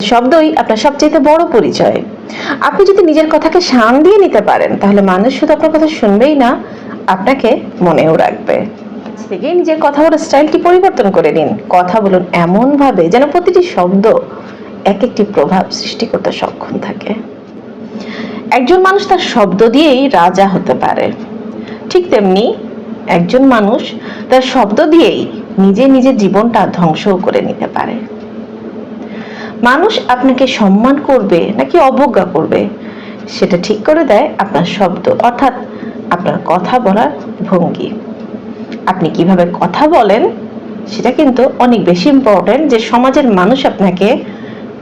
শব্দই আপনার সবচেয়ে বড় পরিচয়। আপনি যদি নিজের কথাকে শান দিয়ে নিতে পারেন, তাহলে মানুষ শুধু আপনার কথা শুনবেই না, আপনাকে মনেও রাখবে। থেকেই নিজের কথা বলার স্টাইলটি পরিবর্তন করে নিন। কথা বলুন এমন ভাবে যেন প্রতিটি শব্দ এক একটি প্রভাব সৃষ্টি করতে সক্ষম থাকে। একজন মানুষ তার শব্দ দিয়েই রাজা হতে পারে। ঠিক তেমনি একজন মানুষ তার শব্দ দিয়েই নিজে নিজের জীবনটা ধ্বংসও করে নিতে পারে। মানুষ আপনাকে সম্মান করবে নাকি অবজ্ঞা করবে? সেটা ঠিক করে দেয় আপনার শব্দ, অর্থাৎ আপনার কথা বলার ভঙ্গি। আপনি কীভাবে কথা বলেন, সেটা কিন্তু অনেক বেশি ইম্পর্টেন্ট যে সমাজের মানুষ আপনাকে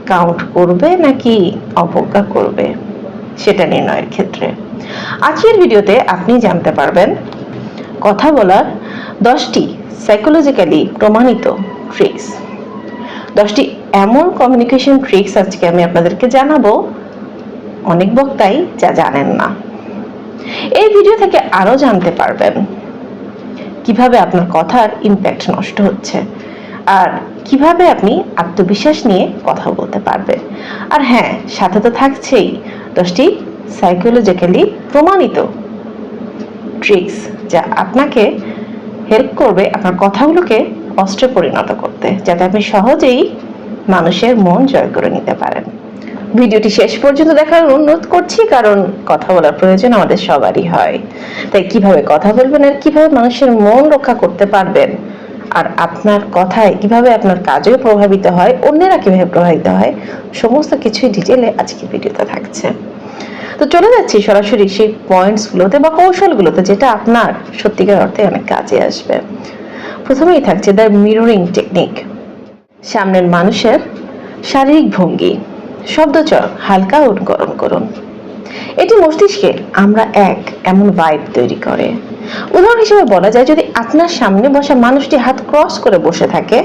কাউন্ট করবে নাকি অবজ্ঞা করবে, সেটা নির্ণয়ের ক্ষেত্রে। আজকের ভিডিওতে আপনি জানতে পারবেন, কথা বলার দশটি সাইকোলজিক্যালি প্রমাণিত ট্রিক্স দশটি এমন কমিউনিকেশন ট্রিক্স আজকে আমি আপনাদেরকে জানাব। অনেক বক্তাই যা জানেন না। এই ভিডিও থেকে আরও জানতে পারবেন কীভাবে আপনার কথার ইম্প্যাক্ট নষ্ট হচ্ছে আর কীভাবে আপনি আত্মবিশ্বাস নিয়ে কথা বলতে পারবেন। আর হ্যাঁ সাথে তো থাকছেই দশটি সাইকোলজিক্যালি প্রমাণিত ট্রিক্স যা আপনাকে হেল্প করবে আপনার কথাগুলোকে অস্ত্রে পরিণত করতে, যাতে আপনি সহজেই মানুষের মন জয় করে নিতে পারেন। ভিডিওটি শেষ পর্যন্ত দেখার অনুরোধ করছি, কারণ কথা বলার প্রয়োজন আমাদের সবারই হয়। তাই কীভাবে কথা বলবেন আর কীভাবে মানুষের মন রক্ষা করতে পারবেন, আর আপনার কথায় কীভাবে আপনার কাজেও প্রভাবিত হয়, অন্যেরা কীভাবে প্রভাবিত হয়, সমস্ত কিছুই ডিটেলে আজকে ভিডিওতে থাকছে। তো চলে যাচ্ছি সরাসরি সেই পয়েন্টসগুলোতে বা কৌশলগুলোতে, যেটা আপনার সত্যিকার অর্থে অনেক কাজে আসবে। প্রথমেই থাকছে দ্য মিররিং টেকনিক সামনের মানুষের শারীরিক ভঙ্গি শব্দচর হালকা অনুকরণ করুন। এটি মস্তিষ্কে আমরা এক, এমন ভাইব তৈরি করে। উদাহরণ হিসেবে বলা যায়, যদি আপনার সামনে বসা মানুষটি হাত ক্রস করে বসে থাকে,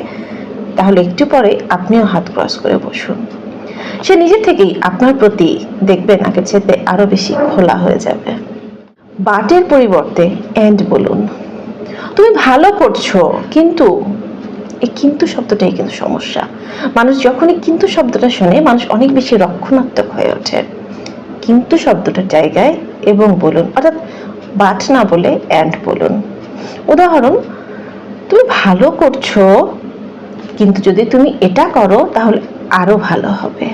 তাহলে একটু পরে আপনিও হাত ক্রস করে বসুন। সে নিজে থেকেই আপনার প্রতি দেখবেন আগের চেতে আরও বেশি খোলা হয়ে যাবে। বাটের পরিবর্তে এন্ড বলুন। তুমি ভালো করছ, কিন্তু, এই কিন্তু শব্দটাই কিন্তু সমস্যা। মানুষ যখনই কিন্তু শব্দটা শুনে, মানুষ অনেক বেশি রক্ষণাত্মক হয়ে ওঠে। কিন্তু শব্দটার জায়গায় এবং বলুন, অর্থাৎ বাট না বলে অ্যান্ড বলুন। উদাহরণ, তুমি ভালো করছ, কিন্তু যদি তুমি এটা করো, তাহলে আরও ভালো হবে।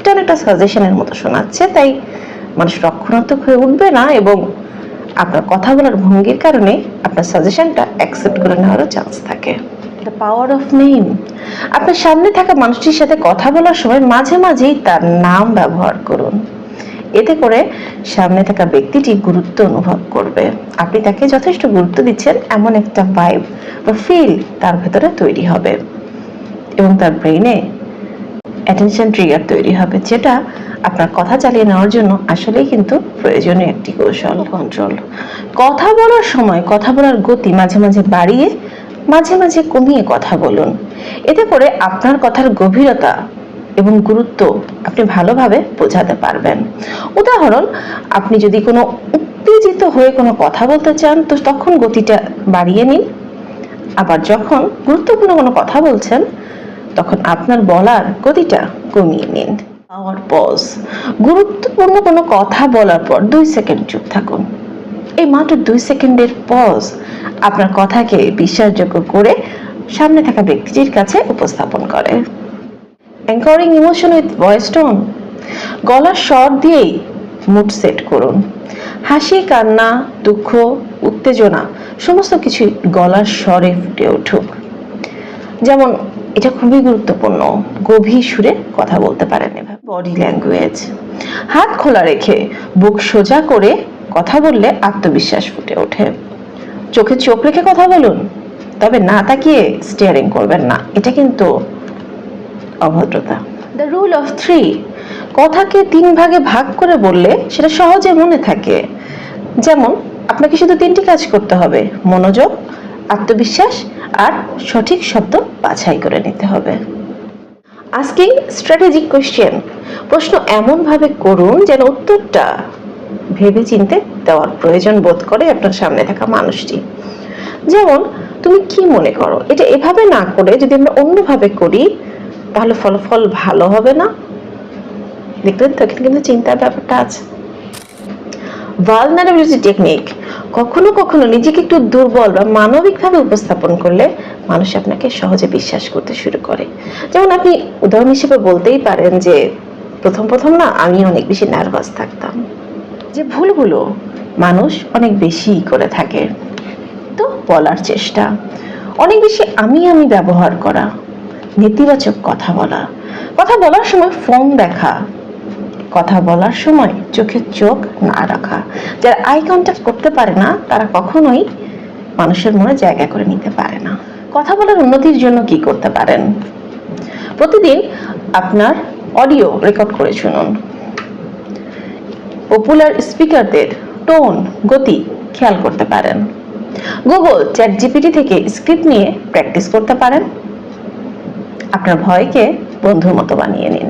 এটা একটা সাজেশনের মতো শোনাচ্ছে, তাই মানুষ রক্ষণাত্মক হয়ে উঠবে না এবং আপনার কথা বলার ভঙ্গির কারণে আপনার সাজেশনটা অ্যাকসেপ্ট করে নেওয়ারও চান্স থাকে। দ্য পাওয়ার অফ নেম আপনার সামনে থাকা মানুষটির সাথে কথা বলার সময় মাঝে মাঝেই তার নাম ব্যবহার করুন। এতে করে সামনে থাকা ব্যক্তিটি গুরুত্ব অনুভব করবে। আপনি তাকে যথেষ্ট গুরুত্ব দিচ্ছেন এমন একটা ভাইব বা ফিল তার ভেতরে তৈরি হবে এবং তার ব্রেইনে অ্যাটেনশন ট্রিগার তৈরি হবে যেটা আপনার কথা চালিয়ে নেওয়ার জন্য আসলেই কিন্তু প্রয়োজনীয় একটি কৌশল। কন্ট্রোল কথা বলার সময় কথা বলার গতি মাঝে মাঝে বাড়িয়ে মাঝে মাঝে কমিয়ে কথা বলুন। এতে করে আপনার কথার গভীরতা এবং গুরুত্ব আপনি ভালোভাবে বোঝাতে পারবেন। উদাহরণ আপনি যদি কোনো উত্তেজিত হয়ে কোনো কথা বলতে চান তো তখন গতিটা বাড়িয়ে নিন। আবার যখন গুরুত্বপূর্ণ কোনো কথা বলছেন তখন আপনার বলার গতিটা কমিয়ে নিন। পাওয়ার পজ গুরুত্বপূর্ণ কোনো কথা বলার পর দুই সেকেন্ড চুপ থাকুন। এই মাত্র দুই সেকেন্ডের পজ আপনার কথাকে বিশ্বাসযোগ্য করে সামনে থাকা ব্যক্তিটির কাছে উপস্থাপন করে। Anchoring emotion with voice tone গলার স্বর দিয়েই মুড সেট করুন। হাসি, কান্না, দুঃখ, উত্তেজনা, সমস্ত কিছুই গলার স্বরে ফুটে উঠুক। যেমন, এটা খুবই গুরুত্বপূর্ণ। গভীর সুরে কথা বলতে পারেন এভাবে। বডি ল্যাঙ্গুয়েজ হাত খোলা রেখে বুক সোজা করে কথা বললে আত্মবিশ্বাস ফুটে ওঠে। চোখে চোখ রেখে কথা বলুন, তবে না তাকিয়ে স্টিয়ারিং করবেন না। এটা কিন্তু অভদ্রতা। দ্য রুল অফ থ্রি কথাকে তিন ভাগে ভাগ করে বললে সেটা সহজে মনে থাকে। যেমন, আপনাকে শুধু তিনটি কাজ করতে হবে, মনোযোগ, আত্মবিশ্বাস আর সঠিক শব্দ বাছাই করে নিতে হবে। আস্কিং স্ট্র্যাটেজিক কোশ্চেন প্রশ্ন এমনভাবে করুন যেন উত্তরটা ভেবে চিনতে দেওয়ার প্রয়োজন বোধ করে আপনার সামনে থাকা মানুষটি। যেমন, তুমি কি মনে করো? এটা এভাবে না করে যদি আমরা অন্যভাবে করি, তাহলে ফলাফল ভালো হবে না? দেখলেন তো কিন্তু চিন্তার ব্যাপারটা আছে। ভালনারেবিলিটি টেকনিক কখনো কখনো নিজেকে একটু দুর্বল বা মানবিকভাবে উপস্থাপন করলে মানুষ আপনাকে সহজে বিশ্বাস করতে শুরু করে। যেমন আপনি উদাহরণ হিসেবে বলতেই পারেন যে প্রথম প্রথম না আমি অনেক বেশি নার্ভাস থাকতাম। যে ভুলগুলো মানুষ অনেক বেশি করে থাকে। তো বলার চেষ্টা। অনেক বেশি আমি আমি ব্যবহার করা। নেতিবাচক কথা বলা। কথা বলার সময় ফোন দেখা। কথা বলার সময় চোখে চোখ না রাখা। যারা আই কন্ট্যাক্ট করতে পারে না, তারা কখনোই মানুষের মনে জায়গা করে নিতে পারে না। কথা বলার উন্নতির জন্য কি করতে পারেন? প্রতিদিন আপনার অডিও রেকর্ড করে শুনুন। পপুলার স্পিকারদের টোন গতি খেয়াল করতে পারেন। গুগল চ্যাট জিপিটি থেকে স্ক্রিপ্ট নিয়ে প্র্যাকটিস করতে পারেন। আপনার ভয়কে বন্ধুর মতো বানিয়ে নিন।